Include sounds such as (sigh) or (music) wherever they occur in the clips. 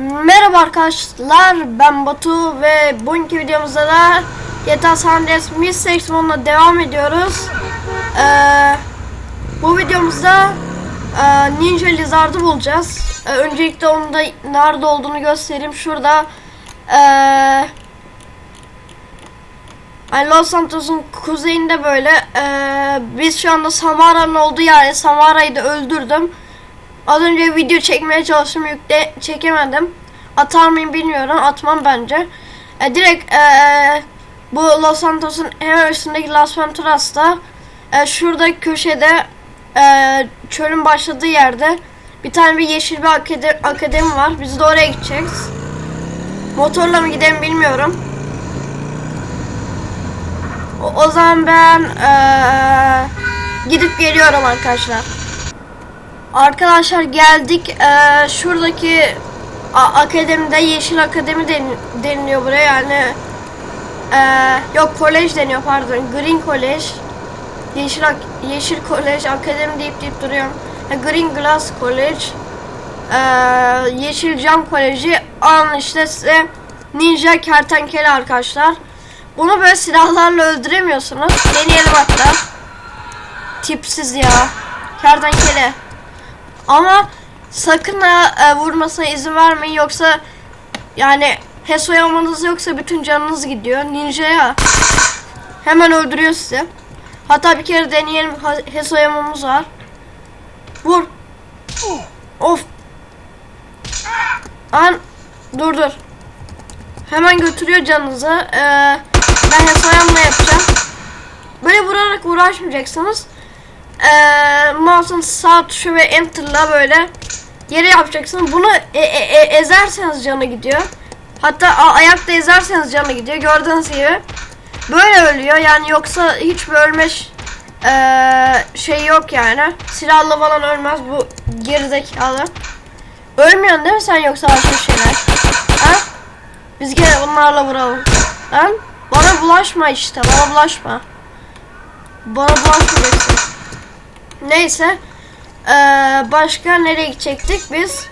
Merhaba arkadaşlar ben Batu ve bugünkü videomuzda da GTA San Andreas Mystery Mode'la devam ediyoruz. Ee, bu videomuzda e, Ninja Lizard'ı bulacağız. Ee, öncelikle onun da nerede olduğunu göstereyim. Şurada e, Los Santos'un kuzeyinde böyle e, biz şu anda Samara'nın olduğu yani Samara'yı da öldürdüm. Az önce video çekmeye çalıştım yükle çekemedim. Atar mıyım bilmiyorum. Atmam bence. E, direkt e, bu Los Santos'un hemen üstündeki Las Venturas'ta e, şurada köşede e, çölün başladığı yerde bir tane bir yeşil bir akademi, akademi var. Biz de oraya gideceğiz. Motorla mı gidelim bilmiyorum. O, o zaman ben e, gidip geliyorum arkadaşlar. Arkadaşlar geldik. Ee, şuradaki akademide Yeşil Akademi den- deniliyor buraya yani. ee, yok kolej deniyor pardon. Green College. Yeşil Ak- Yeşil College Akademi deyip deyip duruyorum. Ha, Green Glass College. Ee, Yeşil Cam Koleji. An işte size Ninja Kertenkele arkadaşlar. Bunu böyle silahlarla öldüremiyorsunuz. Deneyelim hatta. Tipsiz ya. Kertenkele. Ama sakın ha e, vurmasına izin vermeyin yoksa yani Heso yamanız yoksa bütün canınız gidiyor. Ninja'ya hemen öldürüyor sizi. Hatta bir kere deneyelim. Heso yamamız var. Vur. Of. An dur dur. Hemen götürüyor canınızı. Ee, ben Heso yapacağım. Böyle vurarak uğraşmayacaksınız eee mouse'un sağ tuşu ve enter'la böyle yere yapacaksınız. Bunu e- e- e- ezerseniz canı gidiyor. Hatta a- ayakta ezerseniz canı gidiyor. Gördüğünüz gibi. Böyle ölüyor. Yani yoksa hiç bir ölme ş- eee, şey yok yani. Silahla falan ölmez bu gerizekalı. Ölmüyorsun değil mi sen yoksa başka şeyler? Ha? Biz gene bunlarla vuralım. Ha? Bana bulaşma işte. Bana bulaşma. Bana bulaşmayacaksın. Neyse. Ee, başka nereye gidecektik biz?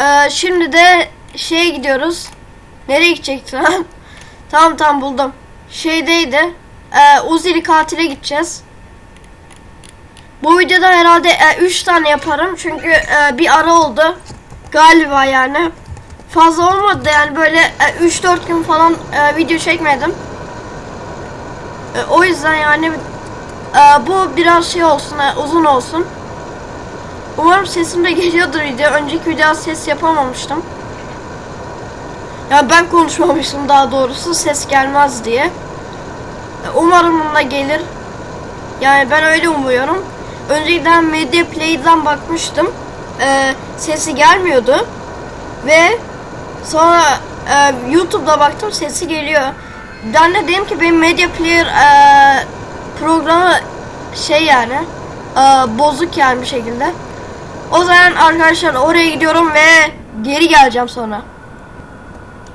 Ee, şimdi de şeye gidiyoruz. Nereye gidecektik lan? (laughs) tamam tamam buldum. Şeydeydi. Ee, Uzili katile gideceğiz. Bu videoda herhalde 3 tane yaparım. Çünkü e, bir ara oldu. Galiba yani. Fazla olmadı da yani böyle 3-4 gün falan e, video çekmedim. E, o yüzden yani ee, bu biraz şey olsun, e, uzun olsun. Umarım sesim de (laughs) geliyordur video. Önceki videoda ses yapamamıştım. Yani ben konuşmamıştım daha doğrusu ses gelmez diye. Ee, Umarım bunda gelir. Yani ben öyle umuyorum. Önceden Media Play'den bakmıştım. Ee, sesi gelmiyordu. Ve sonra e, YouTube'da baktım sesi geliyor. Ben de dedim ki benim Media Player e, programı şey yani e, bozuk yani bir şekilde. O zaman arkadaşlar oraya gidiyorum ve geri geleceğim sonra.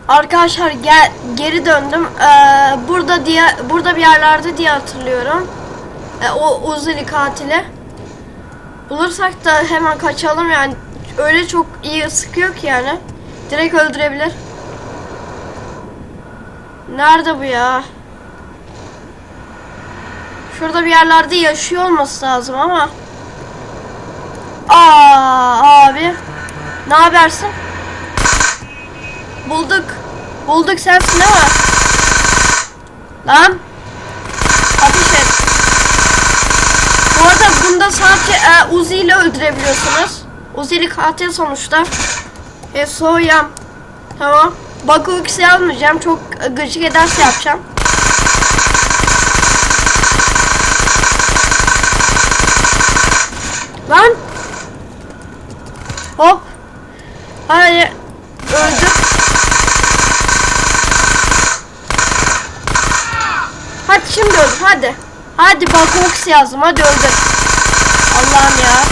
Arkadaşlar gel geri döndüm. E, burada diye burada bir yerlerde diye hatırlıyorum. E, o Uzili katili. Bulursak da hemen kaçalım yani. Öyle çok iyi sıkıyor ki yani. Direkt öldürebilir. Nerede bu ya? Şurada bir yerlerde yaşıyor olması lazım ama. Aa abi. Ne habersin? Bulduk. Bulduk sensin mi? Lan. Ateş et. Bu arada bunda sadece e, Uzi ile öldürebiliyorsunuz. Uzi ile katil sonuçta. E soğuyam. Tamam. Baku X'i almayacağım. Çok gıcık ederse yapacağım. Lan. Hop. Hayır. Öldü. Hadi şimdi öldür hadi. Hadi Bakox yazdım hadi öldür. Allah'ım ya.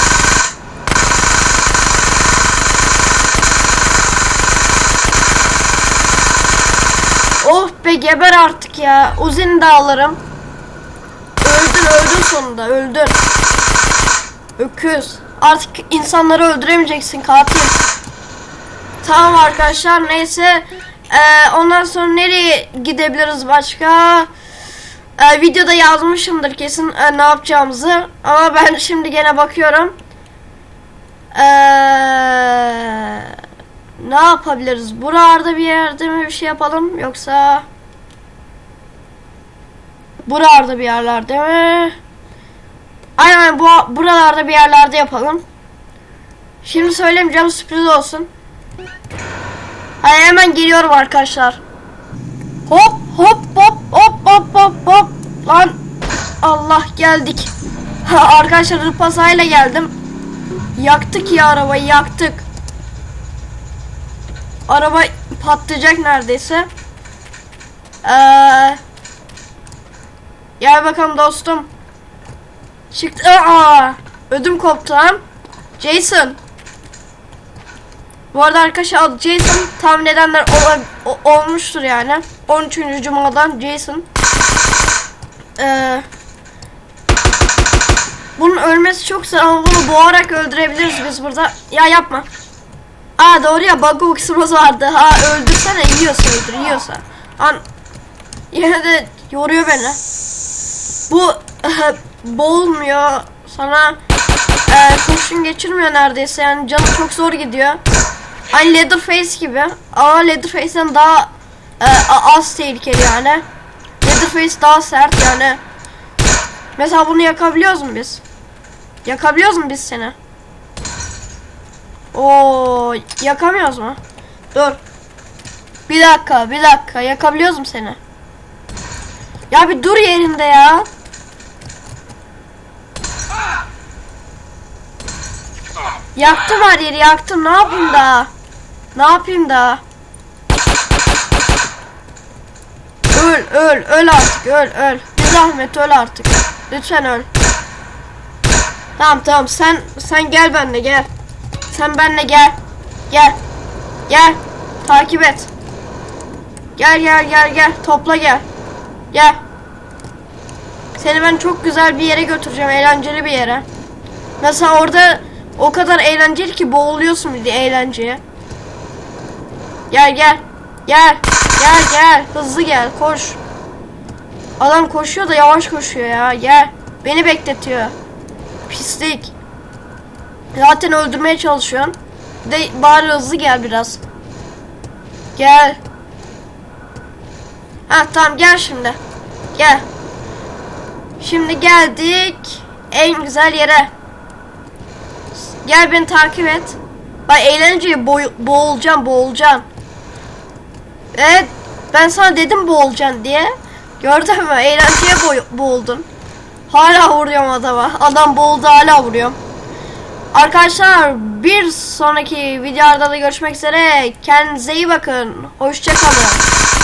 Oh be geber artık ya. Uzi'ni de alırım. Öldün öldün sonunda öldün. Öküz. Artık insanları öldüremeyeceksin katil. Tamam arkadaşlar neyse. Ee, ondan sonra nereye gidebiliriz başka? Ee, videoda yazmışımdır kesin e, ne yapacağımızı. Ama ben şimdi gene bakıyorum. Ee, ne yapabiliriz? Buralarda bir yerde mi bir şey yapalım yoksa buralarda bir yerlerde mi? Aynen bu buralarda bir yerlerde yapalım. Şimdi söylemeyeceğim sürpriz olsun. Hadi hemen geliyorum arkadaşlar. Hop hop hop hop hop hop hop. Lan Allah geldik. Ha, arkadaşlar rıpasayla geldim. Yaktık ya arabayı yaktık. Araba patlayacak neredeyse. Ee, gel bakalım dostum. Çıktı. Aa, ödüm koptu lan. Jason. Bu arada arkadaşlar Jason tahmin edenler ola- olmuştur yani. 13. Cuma'dan Jason. Ee, bunun ölmesi çok zor ama bunu boğarak öldürebiliriz biz burada. Ya yapma. Aa doğru ya bug kısmımız vardı. Ha öldürsene yiyorsa öldür yiyorsa. An yine de yoruyor beni. Bu (laughs) boğulmuyor. Sana e, kurşun geçirmiyor neredeyse yani canı çok zor gidiyor. Aynı Leatherface gibi ama Leatherface'den daha e, az tehlikeli yani. Leatherface daha sert yani. Mesela bunu yakabiliyoruz mu biz? Yakabiliyoruz mu biz seni? Oo yakamıyoruz mu? Dur. Bir dakika, bir dakika. Yakabiliyoruz mu seni? Ya bir dur yerinde ya. Yaktım her yeri yaktım. Ne yapayım daha? Ne yapayım daha? Öl öl öl artık öl öl. Bir zahmet öl artık. Lütfen öl. Tamam tamam sen sen gel benimle gel. Sen benimle gel. Gel. Gel. Takip et. Gel gel gel gel. Topla gel. Gel. Seni ben çok güzel bir yere götüreceğim. Eğlenceli bir yere. Mesela orada o kadar eğlenceli ki boğuluyorsun bir de eğlenceye. Gel gel. Gel. Gel gel. Hızlı gel. Koş. Adam koşuyor da yavaş koşuyor ya. Gel. Beni bekletiyor. Pislik. Zaten öldürmeye çalışıyorsun. De bari hızlı gel biraz. Gel. Ha tamam gel şimdi. Gel. Şimdi geldik en güzel yere. Gel beni takip et. Bak eğlenceli boy- boğulacağım boğulacağım. Evet ben sana dedim boğulacaksın diye. Gördün mü eğlenceye boy- boğuldun. Hala vuruyorum adama. Adam boğuldu hala vuruyorum. Arkadaşlar bir sonraki videoda da görüşmek üzere. Kendinize iyi bakın. Hoşçakalın.